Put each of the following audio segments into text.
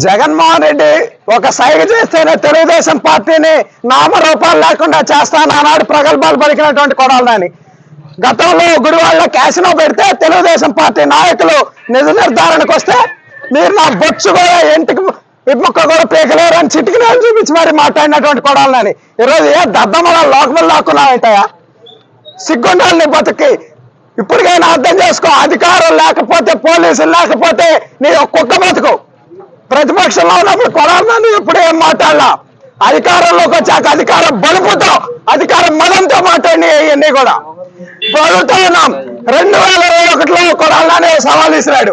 జగన్మోహన్ రెడ్డి ఒక సైగ చేస్తేనే తెలుగుదేశం పార్టీని నామరూపాలు లేకుండా చేస్తాను ఆనాడు ప్రగల్భాలు పలికినటువంటి కొడాలని గతంలో గుడివాళ్ళ క్యాసినో పెడితే తెలుగుదేశం పార్టీ నాయకులు నిజ నిర్ధారణకు వస్తే మీరు నా బొచ్చు కూడా ఇంటికి ఇమ్మొక్క కూడా పీకలేరు అని చిటికిన చూపించి మరి మాట్లాడినటువంటి కొడాలని. ఈరోజు ఏ దద్దమల లోకములు లాక్కున్నావంటాయా సిగ్గుండాలి నీ బతుకి ఇప్పటికైనా అర్థం చేసుకో అధికారం లేకపోతే పోలీసులు లేకపోతే నీ కుక్క బతుకు. ప్రతిపక్షంలో ఉన్నప్పుడు కొడాలని ఇప్పుడు ఏం మాట్లాడలా. అధికారంలోకి వచ్చాక అధికారం బలుపుతో అధికారం మదంతో మాట్లాడి ఇవన్నీ కూడా. ఇప్పుడు అడుగుతా ఉన్నాం. రెండు వేల ఇరవై ఒకటిలో కొడాలని సవాల్ ఇసిరాడు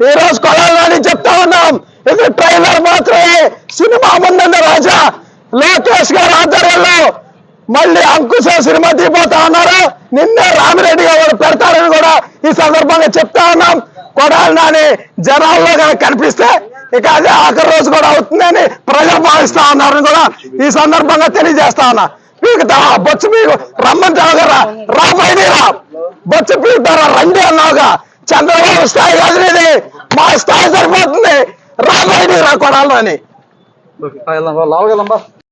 ఈ రోజు కొలాలని చెప్తా ఉన్నాం. ఇది ట్రైలర్ మాత్రమే. సినిమా ముందున్న రాజా. లోకేష్ గారి ఆధ్వర్యంలో మళ్ళీ అంకుశ సినిమా తీపోతా ఉన్నారు. నిన్నే రామిరెడ్డి గారు పెడతారని కూడా ఈ సందర్భంగా చెప్తా ఉన్నాం. కొడాలి నాని జనాల్లో కనుక కనిపిస్తే ఇక అదే ఆఖరి రోజు కూడా అవుతుందని ప్రజలు భావిస్తా ఉన్నారని కూడా ఈ సందర్భంగా తెలియజేస్తా ఉన్నా. మీకు బొచ్చు మీకు రమ్మంటావు కదా రా బయటికి రా. బొచ్చు పీకుతారా రండి అన్నావుగా. చంద్రబాబు స్థాయి కాదు మా స్థాయి సరిపోతుంది. రాబోయే బయటికి రా కొడాలని